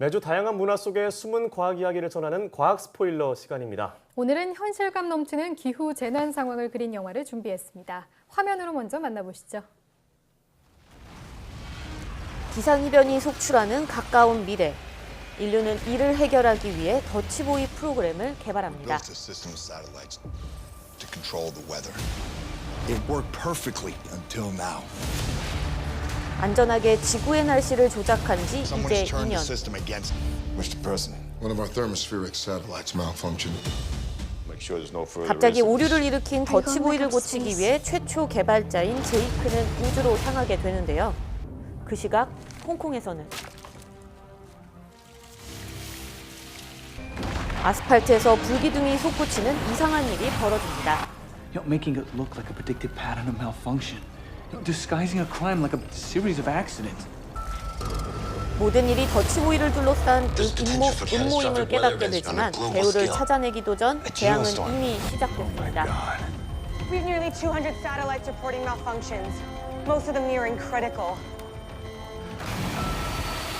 매주 다양한 문화 속의 숨은 과학 이야기를 전하는 과학 스포일러 시간입니다. 오늘은 현실감 넘치는 기후 재난 상황을 그린 영화를 준비했습니다. 화면으로 먼저 만나보시죠. 기상이변이 속출하는 가까운 미래. 인류는 이를 해결하기 위해 더치보이 프로그램을 개발합니다. 안전하게 지구의 날씨를 조작한 지 이제 Someone's turned the 2년. system against me. Mr. President, one of our thermospheric satellites malfunctioned. Make sure there's no further 갑자기. 오류를 일으킨 더치보이를 고치기 위해 최초 개발자인 제이크는 우주로 향하게 되는데요. 그 시각 홍콩에서는 아스팔트에서 불기둥이 솟구치는 이상한 일이 벌어집니다. You know, making it look like a predicted pattern of malfunction. Disguising a crime like a series of accidents. 모든 일이 더치보이를 둘러싼 이 음모, 음모임을 깨닫게 되지만 배우를 찾아내기도 전 재앙은 이미 시작됐습니다. We have nearly 200 satellites reporting malfunctions, most of them nearing critical.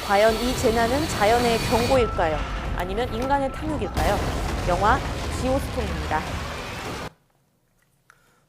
과연 이 재난은 자연의 경고일까요? 아니면 인간의 탐욕일까요? 영화 지오스톰입니다.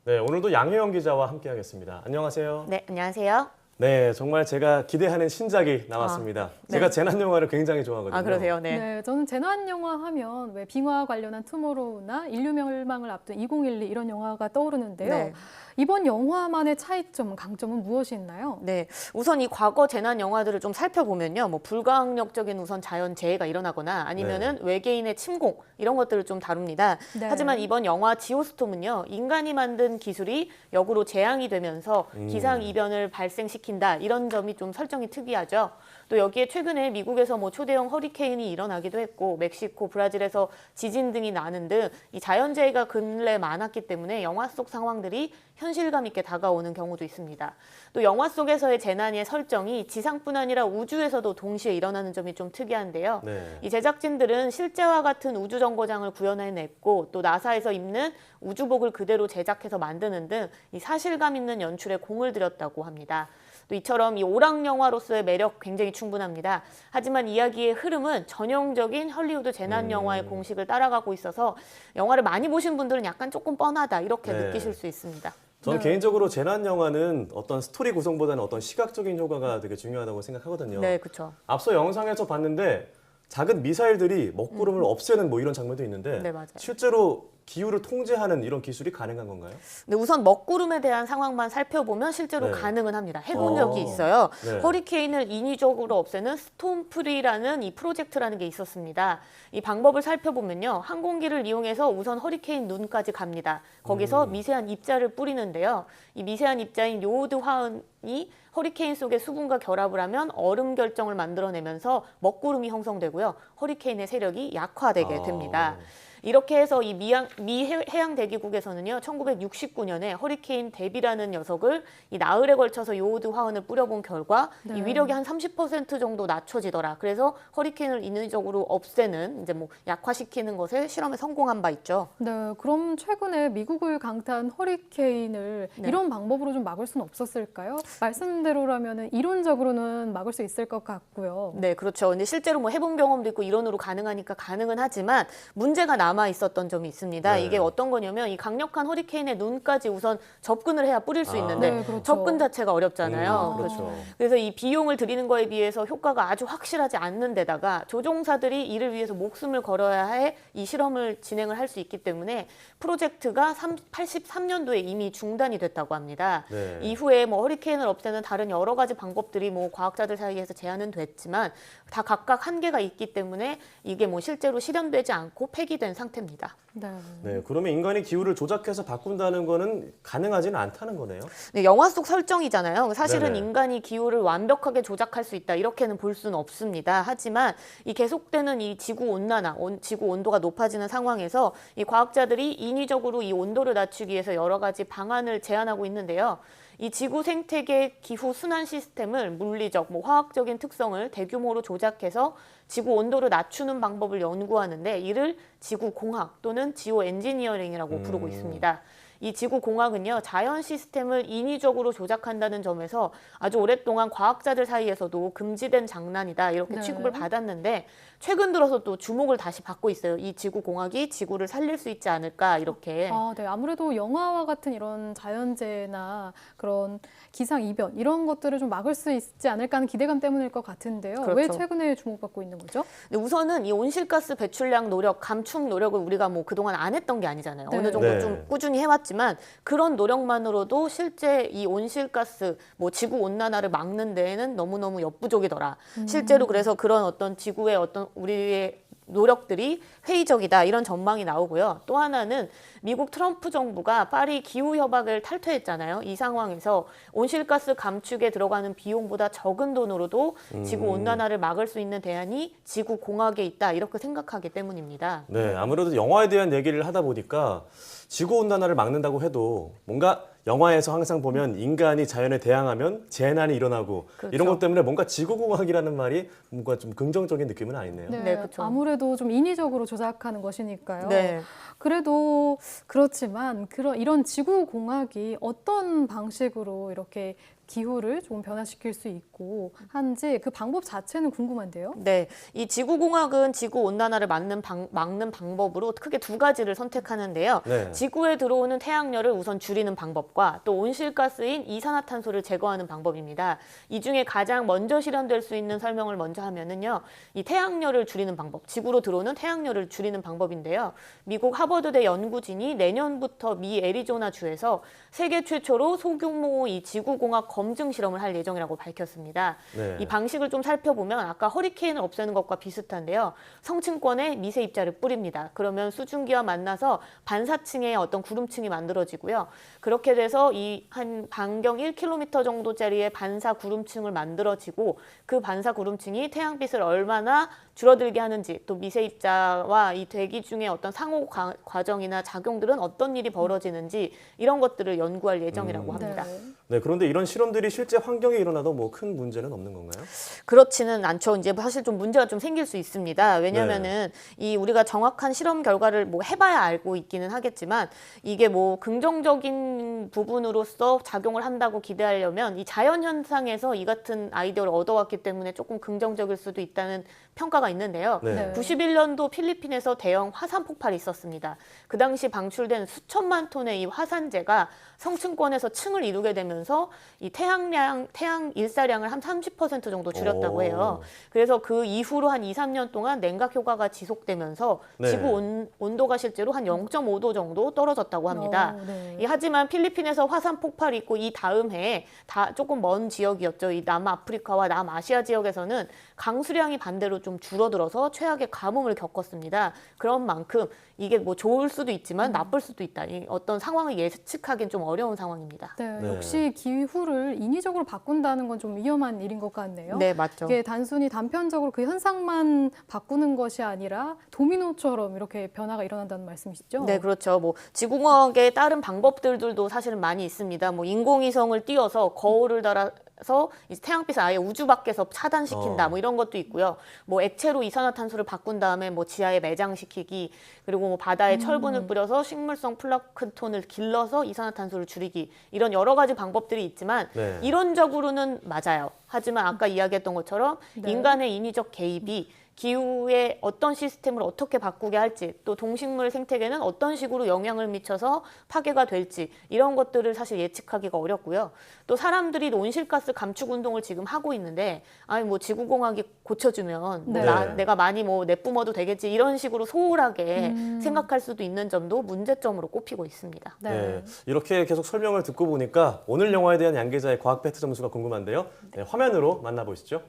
네, 오늘도 양혜영 기자와 함께하겠습니다. 안녕하세요. 네, 안녕하세요. 네, 정말 제가 기대하는 신작이 나왔습니다. 네. 제가 재난 영화를 굉장히 좋아하거든요. 아, 그러세요? 네. 네, 저는 재난 영화 하면 왜 빙하 관련한 투모로우나 인류 멸망을 앞둔 2012 이런 영화가 떠오르는데요. 네. 이번 영화만의 차이점, 강점은 무엇이 있나요? 네, 우선 이 과거 재난 영화들을 좀 살펴보면요, 뭐 불가항력적인 우선 자연 재해가 일어나거나 아니면은 외계인의 침공 이런 것들을 좀 다룹니다. 네. 하지만 이번 영화 지오스톰은요, 인간이 만든 기술이 역으로 재앙이 되면서 기상 이변을 발생시 킨다 이런 점이 좀 설정이 특이하죠. 또 여기에 최근에 미국에서 뭐 초대형 허리케인이 일어나기도 했고 멕시코, 브라질에서 지진 등이 나는 등 이 자연재해가 근래 많았기 때문에 영화 속 상황들이 현실감 있게 다가오는 경우도 있습니다. 또 영화 속에서의 재난의 설정이 지상뿐 아니라 우주에서도 동시에 일어나는 점이 좀 특이한데요. 네. 이 제작진들은 실제와 같은 우주 정거장을 구현해냈고 또 나사에서 입는 우주복을 그대로 제작해서 만드는 등 이 사실감 있는 연출에 공을 들였다고 합니다. 또 이처럼 이 오락 영화로서의 매력 굉장히 충분합니다. 하지만 이야기의 흐름은 전형적인 헐리우드 재난 영화의 공식을 따라가고 있어서 영화를 많이 보신 분들은 약간 조금 뻔하다 이렇게 네. 느끼실 수 있습니다. 저는 개인적으로 재난 영화는 어떤 스토리 구성보다는 어떤 시각적인 효과가 되게 중요하다고 생각하거든요. 네, 그렇죠. 앞서 영상에서 봤는데 작은 미사일들이 먹구름을 없애는 뭐 이런 장면도 있는데 음. 네, 맞아요. 실제로 기후를 통제하는 이런 기술이 가능한 건가요? 근데 우선 먹구름에 대한 상황만 살펴보면 실제로 네. 가능은 합니다. 해본 어. 있어요. 네. 허리케인을 인위적으로 없애는 스톰프리라는 이 프로젝트라는 게 있었습니다. 이 방법을 살펴보면요. 항공기를 이용해서 우선 허리케인 눈까지 갑니다. 거기서 음. 미세한 입자를 뿌리는데요. 이 미세한 입자인 요오드 화흔이 허리케인 속의 수분과 결합을 하면 얼음 결정을 만들어내면서 먹구름이 형성되고요. 허리케인의 세력이 약화되게 아. 됩니다. 이렇게 해서 이 미양, 미 해- 해양 대기국에서는요, 1969년에 허리케인 데비라는 녀석을 이 나흘에 걸쳐서 요오드 화흔을 뿌려본 결과 이 위력이 한 30% 정도 낮춰지더라. 그래서 허리케인을 인위적으로 없애는 이제 뭐 약화시키는 것에 실험에 성공한 바 있죠. 네, 그럼 최근에 미국을 강타한 허리케인을 네. 이런 방법으로 좀 막을 수는 없었을까요? 말씀대로라면 이론적으로는 막을 수 있을 것 같고요. 네, 그렇죠. 근데 실제로 뭐 해본 경험도 있고 이론으로 가능하니까 가능은 하지만 문제가 남아 있었던 점이 있습니다. 네. 이게 어떤 거냐면 이 강력한 허리케인의 눈까지 우선 접근을 해야 뿌릴 수 아. 있는데 네, 그렇죠. 접근 자체가 어렵잖아요. 음, 그렇죠. 그래서 이 비용을 들이는 거에 비해서 효과가 아주 확실하지 않는 데다가 조종사들이 이를 위해서 목숨을 걸어야 해 이 실험을 진행을 할 수 있기 때문에 프로젝트가 83년도에 이미 중단이 됐다고 합니다. 네. 이후에 뭐 허리케인을 없애는 다른 여러 가지 방법들이 뭐 과학자들 사이에서 제안은 됐지만 다 각각 한계가 있기 때문에 이게 뭐 실제로 실현되지 않고 폐기된 상태입니다. 네. 네, 그러면 인간이 기후를 조작해서 바꾼다는 거는 가능하지는 않다는 거네요. 네, 영화 속 설정이잖아요. 사실은 네네. 인간이 기후를 완벽하게 조작할 수 있다 이렇게는 볼 수는 없습니다. 하지만 이 계속되는 이 지구 온난화, 온- 지구 온도가 높아지는 상황에서 이 과학자들이 인위적으로 이 온도를 낮추기 위해서 여러 가지 방안을 제안하고 있는데요. 이 지구 생태계 기후 순환 시스템을 물리적, 뭐 화학적인 특성을 대규모로 조작해서 지구 온도를 낮추는 방법을 연구하는데 이를 지구 공학 또는 지오 엔지니어링이라고 부르고 있습니다. 이 지구 공학은요 자연 시스템을 인위적으로 조작한다는 점에서 아주 오랫동안 과학자들 사이에서도 금지된 장난이다 이렇게 네. 취급을 받았는데 최근 들어서 또 주목을 다시 받고 있어요. 이 지구 공학이 지구를 살릴 수 있지 않을까 이렇게. 아, 네. 아무래도 영화와 같은 이런 자연재해나 그런 기상 이변 이런 것들을 좀 막을 수 있지 않을까 하는 기대감 때문일 것 같은데요. 왜 그렇죠. 최근에 주목받고 있는 거죠? 근데 우선은 이 온실가스 배출량 노력, 감축 노력을 우리가 뭐 그동안 안 했던 게 아니잖아요. 네. 어느 정도 네. 좀 꾸준히 해왔 지만 그런 노력만으로도 실제 이 온실가스, 뭐 지구 온난화를 막는 데에는 너무너무 역부족이더라. 실제로 그래서 그런 어떤 지구의 어떤 우리의 노력들이 회의적이다 이런 전망이 나오고요. 또 하나는 미국 트럼프 정부가 파리 기후 협약을 탈퇴했잖아요. 이 상황에서 온실가스 감축에 들어가는 비용보다 적은 돈으로도 지구 온난화를 막을 수 있는 대안이 지구 공학에 있다 이렇게 생각하기 때문입니다. 네, 아무래도 영화에 대한 얘기를 하다 보니까 지구 온난화를 막는다고 해도 뭔가 영화에서 항상 보면 인간이 자연에 대항하면 재난이 일어나고 그렇죠. 이런 것 때문에 뭔가 지구공학이라는 말이 뭔가 좀 긍정적인 느낌은 아니네요. 네, 그쵸. 아무래도 좀 인위적으로 조작하는 것이니까요. 네. 그래도 그렇지만 그런 이런 지구 공학이 어떤 방식으로 이렇게 기후를 좀 변화시킬 수 있고 한지 그 방법 자체는 궁금한데요. 네, 이 지구공학은 지구 온난화를 막는, 방, 막는 방법으로 크게 두 가지를 선택하는데요. 네. 지구에 들어오는 태양열을 우선 줄이는 방법과 또 온실가스인 이산화탄소를 제거하는 방법입니다. 이 중에 가장 먼저 실현될 수 있는 설명을 먼저 하면은요, 이 태양열을 줄이는 방법, 지구로 들어오는 태양열을 줄이는 방법인데요. 미국 하버드대 연구진이 내년부터 미 애리조나 주에서 세계 최초로 소규모 이 지구공학 검증 실험을 할 예정이라고 밝혔습니다. 네. 이 방식을 좀 살펴보면 아까 허리케인을 없애는 것과 비슷한데요. 성층권에 미세 입자를 뿌립니다. 그러면 수증기와 만나서 반사층의 어떤 구름층이 만들어지고요. 그렇게 돼서 이 한 반경 1km 정도짜리의 반사 구름층을 만들어지고 그 반사 구름층이 태양빛을 얼마나 줄어들게 하는지 또 미세 입자와 이 대기 중에 어떤 상호 과- 과정이나 작용들은 어떤 일이 벌어지는지 이런 것들을 연구할 예정이라고 합니다. 네. 네, 그런데 이런 실험들이 실제 환경에 일어나도 뭐 큰 문제는 없는 건가요? 그렇지는 않죠. 이제 사실 좀 문제가 좀 생길 수 있습니다. 왜냐면은 이 우리가 정확한 실험 결과를 뭐 해봐야 알고 있기는 하겠지만 이게 뭐 긍정적인 부분으로서 작용을 한다고 기대하려면 이 자연 현상에서 이 같은 아이디어를 얻어왔기 때문에 조금 긍정적일 수도 있다는 평가가 있는데요. 네. 네. 91년도 필리핀에서 대형 화산 폭발이 있었습니다. 그 당시 방출된 수천만 톤의 이 화산재가 성층권에서 층을 이루게 되면서 이 태양량, 태양 일사량을 한 30% 정도 줄였다고 오. 해요. 그래서 그 이후로 한 2, 3년 동안 냉각 효과가 지속되면서 네. 지구 온, 온도가 실제로 한 0.5도 정도 떨어졌다고 합니다. 어, 네. 이 하지만 필리핀에서 화산 폭발이 있고 이 다음 해에 다 조금 먼 지역이었죠. 이 남아프리카와 남아시아 지역에서는 강수량이 반대로 좀 줄어들어서 최악의 가뭄을 겪었습니다. 그런 만큼 이게 뭐 좋을 수도 있지만 나쁠 수도 있다. 이 어떤 상황을 예측하기는 좀 어려운 상황입니다. 네, 네. 역시 기후를 인위적으로 바꾼다는 건 좀 위험한 일인 것 같네요. 네, 맞죠. 이게 단순히 단편적으로 그 현상만 바꾸는 것이 아니라 도미노처럼 이렇게 변화가 일어난다는 말씀이시죠? 네, 그렇죠. 뭐 지구공학의 다른 방법들도 사실은 많이 있습니다. 뭐 인공위성을 띄워서 거울을 달아 서 이제 태양빛을 아예 우주 밖에서 차단시킨다. 어. 뭐 이런 것도 있고요. 뭐 액체로 이산화탄소를 바꾼 다음에 뭐 지하에 매장시키기 그리고 뭐 바다에 음. 철분을 뿌려서 식물성 플라크톤을 길러서 이산화탄소를 줄이기 이런 여러 가지 방법들이 있지만 네. 이론적으로는 맞아요. 하지만 아까 이야기했던 것처럼 네. 인간의 인위적 개입이 기후의 어떤 시스템을 어떻게 바꾸게 할지 또 동식물 생태계는 어떤 식으로 영향을 미쳐서 파괴가 될지 이런 것들을 사실 예측하기가 어렵고요. 또 사람들이 온실가스 감축 운동을 지금 하고 있는데 아니 뭐 지구공학이 고쳐주면 뭐 네. 나, 내가 많이 뭐 내뿜어도 되겠지 이런 식으로 소홀하게 음. 생각할 수도 있는 점도 문제점으로 꼽히고 있습니다. 네. 네. 이렇게 계속 설명을 듣고 보니까 오늘 영화에 대한 양 기자의 과학 팩트 점수가 궁금한데요. 네, 화면 으로 만나보시죠.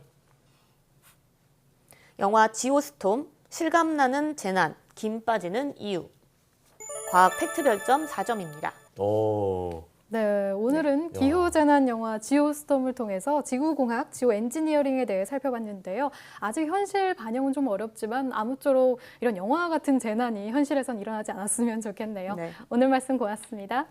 영화 지오스톰 실감나는 재난 김 빠지는 이유 과학 팩트 별점 4점입니다. 오. 네, 오늘은 네. 기후재난 영화 지오스톰을 통해서 지구공학, 지오 엔지니어링에 대해 살펴봤는데요. 아직 현실 반영은 좀 어렵지만 아무쪼록 이런 영화 같은 재난이 현실에선 일어나지 않았으면 좋겠네요. 네. 오늘 말씀 고맙습니다.